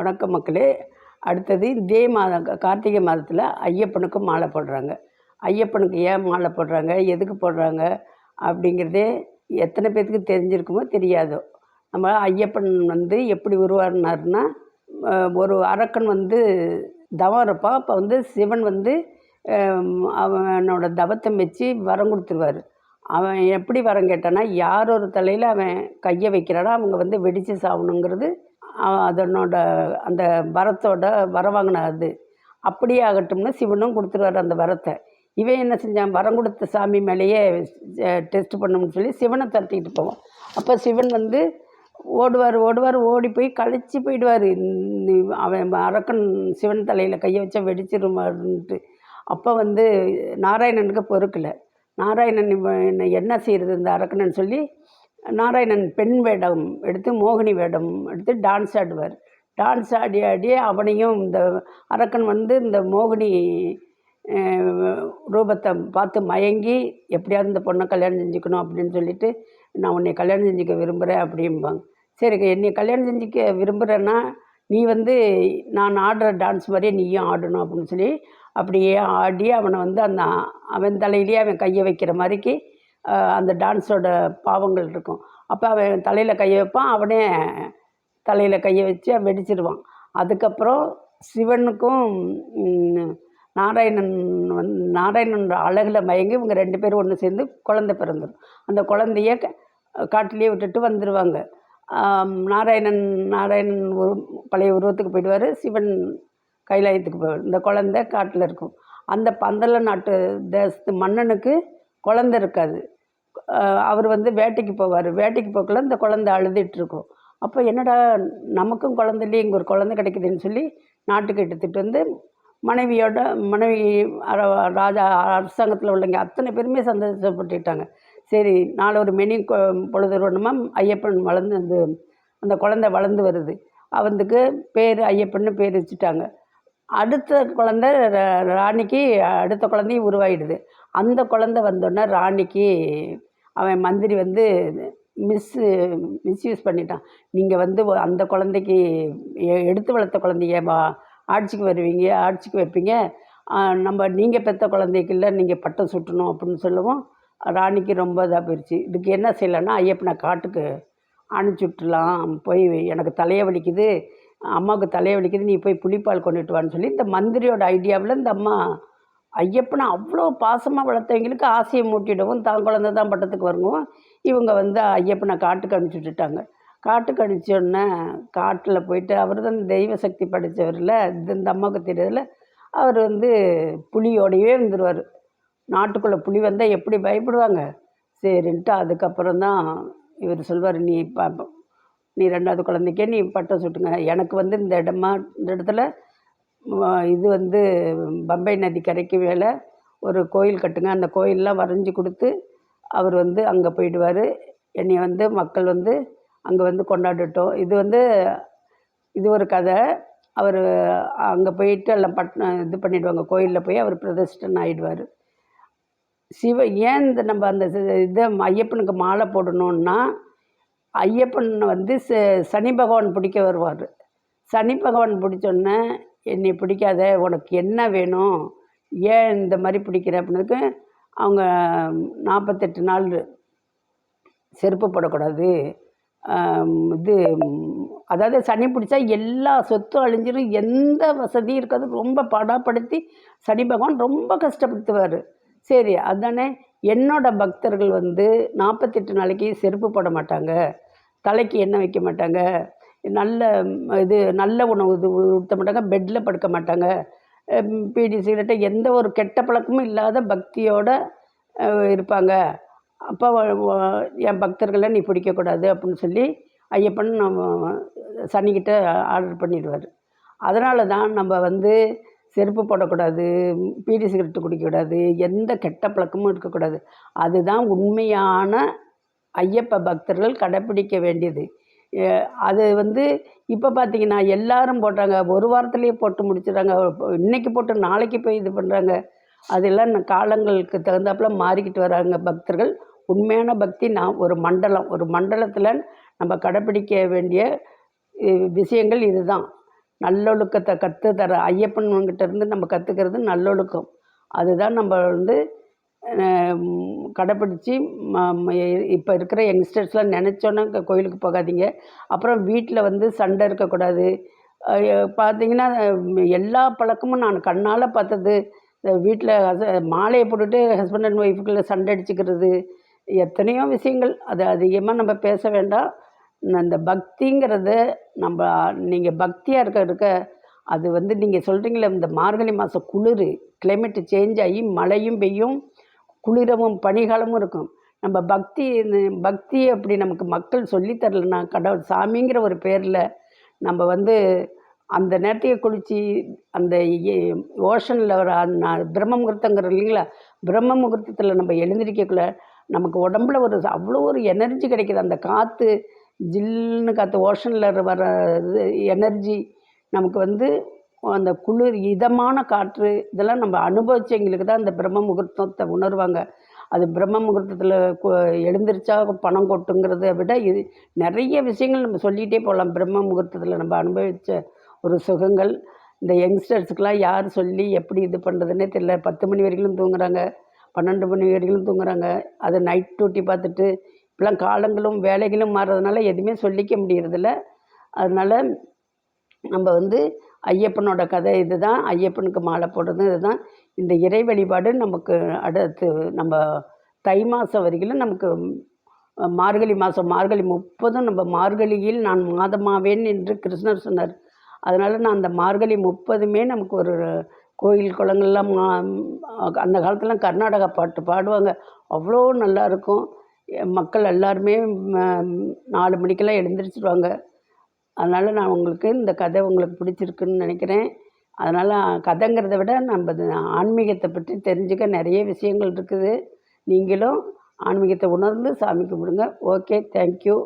வணக்கம் மக்களே. அடுத்தது இதே மாதம் கார்த்திகை மாதத்தில் ஐயப்பனுக்கும் மாலை போடுறாங்க. ஐயப்பனுக்கு ஏன் மாலை போடுறாங்க? எதுக்கு போடுறாங்க? அப்படிங்கிறதே எத்தனை பேர்த்துக்கு தெரிஞ்சிருக்குமோ தெரியாதோ. நம்ம ஐயப்பன் வந்து எப்படி உருவாடினார்னா ஒரு அரக்கன் வந்து தவம் இருப்பான். அப்போ வந்து சிவன் வந்து அவனோட தவத்தை மெச்சி வரம் கொடுத்துருவாரு. அவன் எப்படி வரம் கேட்டானா யார் ஒரு தலையில் அவன் கையை வைக்கிறானோ அவங்க வந்து வெடித்து சாகணுங்கிறது அதனோட அந்த வரத்தோட வரம் வாங்கின அது. அப்படியே ஆகட்டும்னு சிவனும் கொடுத்துருவாரு அந்த வரத்தை. இவன் என்ன செஞ்சான்? வரம் கொடுத்த சாமி மேலேயே டெஸ்ட் பண்ணணும்னு சொல்லி சிவனை தட்டிக்கிட்டு போவான். அப்போ சிவன் வந்து ஓடுவார் ஓடுவார் ஓடி போய் கழிச்சு போயிடுவார். அவன் அரக்கன் சிவன் தலையில் கையை வச்சா வெடிச்சிருவாருன்ட்டு. அப்போ வந்து நாராயணனுக்கு பொறுக்கலை. நாராயணன் இவன் என்ன செய்கிறது இந்த அரக்கணன் சொல்லி நாராயணன் பெண் வேடம் எடுத்து மோகினி வேடம் எடுத்து டான்ஸ் ஆடுவார். டான்ஸ் ஆடி ஆடி அவனையும் இந்த அரக்கன் வந்து இந்த மோகினி ரூபத்தை பார்த்து மயங்கி எப்படியாவது இந்த பொண்ணை கல்யாணம் செஞ்சுக்கணும் அப்படின்னு சொல்லிட்டு நான் உன்னை கல்யாணம் செஞ்சுக்க விரும்புகிறேன் அப்படிம்பாங்க. சரி என்னை கல்யாணம் செஞ்சுக்க விரும்புகிறேன்னா நீ வந்து நான் ஆடுற டான்ஸ் மாதிரியே நீயும் ஆடணும் அப்படின்னு சொல்லி அப்படியே ஆடி அவனை வந்து அந்த அவன் தலையிலேயே அவன் கையை வைக்கிற மாதிரிக்கு அந்த டான்ஸோட பாவங்கள் இருக்கும். அப்போ அவன் தலையில் கையை வைப்பான். அவனே தலையில் கையை வச்சு அவன் வெடிச்சிடுவான் அதுக்கப்புறம் சிவனுக்கும் நாராயணன் வந்து நாராயணனோட அழகில் மயங்கி இவங்க ரெண்டு பேரும் ஒன்று சேர்ந்து குழந்தை பிறந்துடும் அந்த குழந்தைய க- காட்டிலேயே விட்டுட்டு வந்துடுவாங்க நாராயணன் நாராயணன் ஒரு பழைய உருவத்துக்கு போயிடுவார். சிவன் கைலாயத்துக்கு போயிடுவார் இந்த குழந்தை காட்டில் இருக்கும். அந்த பந்தல நாட்டு தேசத்து மன்னனுக்கு குழந்த இருக்காது. அவர் வந்து வேட்டைக்கு போவார். வேட்டைக்கு போக்கல இந்த குழந்தை அழுதுட்டு இருக்கும் அப்போ என்னடா நமக்கும் குழந்தை இல்லையே இங்கே ஒரு குழந்தை கிடைக்குதுன்னு சொல்லி நாட்டுக்கு எடுத்துகிட்டு வந்து மனைவியோட மனைவி ராஜா அரசாங்கத்தில் உள்ளவங்க அத்தனை பேருமே சந்தோஷப்பட்டுட்டாங்க சரி நாளை ஒரு மெனி கொ- பொழுது வேணுமா ஐயப்பன் வளர்ந்து அந்த அந்த குழந்தை வளர்ந்து வருது. அவனுக்கு பேர் ஐயப்பன்னு பேர் வச்சுட்டாங்க. அடுத்த குழந்தை ராணிக்கு அடுத்த குழந்தையும் உருவாயிடுது. அந்த குழந்தை வந்தோடனே ராணிக்கு அவன் மந்திரி வந்து மிஸ்ஸு மிஸ்யூஸ் பண்ணிட்டான். நீங்கள் வந்து அந்த குழந்தைக்கு எ- எடுத்து வளர்த்த குழந்தைய வா ஆட்சிக்கு வருவீங்க ஆட்சிக்கு வைப்பீங்க. நம்ம நீங்கள் பெற்ற குழந்தைக்கு இல்லை நீங்கள் பட்டம் சுட்டணும் அப்படின்னு சொல்லவும். ராணிக்கு ரொம்ப இதாக போயிடுச்சு இதுக்கு என்ன செய்யலைன்னா ஐயப்பனை காட்டுக்கு அனுப்பிச்சி விட்டுலாம் போய் எனக்கு தலையை வலிக்குது. அம்மாவுக்கு தலையை வலிக்குது. நீ போய் புளிப்பால் கொண்டுட்டு வான்னு சொல்லி இந்த மந்திரியோட ஐடியாவில் இந்த அம்மா ஐயப்பனை அவ்வளோ பாசமாக வளர்த்தவங்களுக்கு ஆசையை மூட்டிடவும். தான் குழந்த தான் பட்டத்துக்கு வருவோம். இவங்க வந்து ஐயப்பனை காட்டுக்கு அனுப்பிச்சி விட்டுட்டாங்க. காட்டுக்கு அனுப்பிச்சோடனே காட்டில் போயிட்டு அவர் தான் தெய்வ சக்தி படைத்தவரில் இந்த அம்மாவுக்கு தெரியறதில்ல அவர் வந்து புலியோடையே இருந்துருவார். நாட்டுக்குள்ளே புலி வந்தால் எப்படி பயப்படுவாங்க? சரின்ட்டு அதுக்கப்புறம் தான் இவர் சொல்வார் நீ ப நீ ரெண்டாவது குழந்தைக்கே நீ பட்டம் சுட்டுங்க. எனக்கு வந்து இந்த இடமா இந்த இடத்துல இது வந்து பம்பை நதி கரைக்கு மேலே ஒரு கோயில் கட்டுங்க. அந்த கோயிலெலாம் வரைஞ்சி கொடுத்து அவர் வந்து அங்கே போயிடுவார். என்னை வந்து மக்கள் வந்து அங்கே வந்து கொண்டாடட்டும். இது வந்து இது ஒரு கதை. அவர் அங்கே போயிட்டு எல்லாம் பட் இது பண்ணிவிடுவாங்க கோயிலில் போய் அவர் பிரதிஷ்டன் ஆகிடுவார் சிவ ஏன் இந்த நம்ம அந்த இதை ஐயப்பனுக்கு மாலை போடணுன்னா ஐயப்பன் வந்து ச- சனி பகவான் பிடிக்க வருவார். சனி பகவான் பிடிச்சோன்னே என்னை பிடிக்காத உனக்கு என்ன வேணும்? ஏன் இந்த மாதிரி பிடிக்கிற அப்படின்னதுக்கு அவங்க நாற்பத்தெட்டு நாள் செருப்பு போடக்கூடாது. இது அதாவது சனி பிடிச்சா எல்லா சொத்தும் அழிஞ்சிரும். எந்த வசதியும் இருக்காது. ரொம்ப படாப்படுத்தி சனி பகவான் ரொம்ப கஷ்டப்படுத்துவார். சரி அதானே? என்னோட பக்தர்கள் வந்து நாற்பத்தெட்டு நாளைக்கு செருப்பு போட மாட்டாங்க. தலைக்கு எண்ணெய் வைக்க மாட்டாங்க. நல்ல இது நல்ல உணவு இது ஊற்ற மாட்டாங்க பெட்டில் படுக்க மாட்டாங்க. பீடி சிகரெட்டை எந்த ஒரு கெட்ட பழக்கமும் இல்லாத பக்தியோடு இருப்பாங்க. அப்போ என் பக்தர்களை நீ பிடிக்கக்கூடாது அப்படின்னு சொல்லி ஐயப்பன் நம்ம சனிக்கிட்ட ஆர்டர் பண்ணிடுவார். அதனால தான் நம்ம வந்து செருப்பு போடக்கூடாது பீடி சிகரெட்டு குடிக்கக்கூடாது எந்த கெட்ட பழக்கமும் இருக்கக்கூடாது. அதுதான் உண்மையான ஐயப்ப பக்தர்கள் கடைப்பிடிக்க வேண்டியது. அது வந்து இப்போ பார்த்தீங்கன்னா எல்லாரும் போடுறாங்க ஒரு வாரத்துலேயே போட்டு முடிச்சிடுறாங்க. இன்னைக்கு போட்டு நாளைக்கு போய் இது பண்ணுறாங்க அதெல்லாம் காலங்களுக்கு தகுந்தாப்புல மாறிக்கிட்டு வராங்க பக்தர்கள். உண்மையான பக்தி நான் ஒரு மண்டலம். ஒரு மண்டலத்தில் நம்ம கடைப்பிடிக்க வேண்டிய விஷயங்கள் இதுதான். நல்லொழுக்கத்தை கற்று தர ஐயப்பன்கிட்டேருந்து நம்ம கற்றுக்கிறது நல்லொழுக்கம். அதுதான் நம்ம வந்து கடைப்பிடிச்சி இப்போ இருக்கிற யங்ஸ்டர்ஸ்லாம் நினச்சோன்னே கோயிலுக்கு போகாதீங்க. அப்புறம் வீட்டில் வந்து சண்டை இருக்கக்கூடாது. பார்த்தீங்கன்னா எல்லா பழக்கமும் நான் கண்ணால் பார்த்தது. வீட்டில் ஹஸ் மாலையை போட்டுட்டு ஹஸ்பண்ட் அண்ட் ஒய்ஃபுக்குள்ளே சண்டை அடிச்சுக்கிறது. எத்தனையோ விஷயங்கள். அது அதிகமாக நம்ம பேச வேண்டாம். அந்த பக்திங்கிறத நம்ம நீங்கள் பக்தியாக இருக்க இருக்க அது வந்து நீங்கள் சொல்கிறீங்களே இந்த மார்கழி மாதம் குளிர் கிளைமேட்டு சேஞ்ச் ஆகி மழையும் பெய்யும். குளிரவும் பனிகாலமும் இருக்கும். நம்ம பக்தி பக்தி அப்படி நமக்கு மக்கள் சொல்லித் தரலன்னா கடவுள் சாமிங்கிற ஒரு பேரில் நம்ம வந்து அந்த நேரத்தையே குளித்து அந்த ஓஷனில் வர பிரம்ம முகூர்த்தங்கிறோம் இல்லைங்களா? பிரம்ம முகூர்த்தத்தில் நம்ம எழுந்திரிக்கக்குள்ள நமக்கு உடம்புல ஒரு அவ்வளோ ஒரு எனர்ஜி கிடைக்கிது. அந்த காற்று ஜில்லுன்னு காற்று ஓஷனில் வர இது எனர்ஜி நமக்கு வந்து அந்த குளிர் இதமான காற்று இதெல்லாம் நம்ம அனுபவிச்சவங்களுக்கு தான் அந்த பிரம்ம முகூர்த்தத்தை உணர்வாங்க. அது பிரம்ம முகூர்த்தத்தில் எழுந்திரிச்சா பணம் கொட்டுங்கிறத விட இது நிறைய விஷயங்கள் நம்ம சொல்லிகிட்டே போகலாம். பிரம்ம முகூர்த்தத்தில் நம்ம அனுபவித்த ஒரு சுகங்கள். இந்த யங்ஸ்டர்ஸுக்கெலாம் யார் சொல்லி எப்படி இது பண்ணுறதுனே தெரியல. பத்து மணி வரைக்கும் தூங்குறாங்க பன்னெண்டு மணி வரைக்கும் தூங்குறாங்க. அது நைட் டியூட்டி பார்த்துட்டு இப்பெல்லாம் காலங்களும் வேலைகளும் மாறுறதுனால எதுவுமே சொல்லிக்க முடியறதில்ல. அதனால் நம்ம வந்து ஐயப்பனோட கதை இது தான் ஐயப்பனுக்கு மாலை போடுறது இது தான் இந்த இறை வழிபாடு நமக்கு அடுத்து நம்ம தை மாதம் வரைக்கும் நமக்கு மார்கழி மாதம் மார்கழி முப்பதும் நம்ம மார்கழியில் நான் மாதமாவேன் என்று கிருஷ்ணர் சொன்னார். அதனால் நான் அந்த மார்கழி முப்பதுமே நமக்கு ஒரு கோயில் குளங்கள்லாம் மா அந்த காலத்துலாம் கர்நாடகா பாட்டு பாடுவாங்க. அவ்வளோ நல்லாயிருக்கும் மக்கள் எல்லாருமே நாலு மணிக்கெல்லாம் எழுந்திரிச்சிடுவாங்க அதனால் நான் உங்களுக்கு இந்த கதை உங்களுக்கு பிடிச்சிருக்குன்னு நினைக்கிறேன். அதனால் கதைங்கிறத விட நம்ம ஆன்மீகத்தை பற்றி தெரிஞ்சுக்க நிறைய விஷயங்கள் இருக்குது. நீங்களும் ஆன்மீகத்தை உணர்ந்து சாமி கும்பிடுங்க. Okay thank you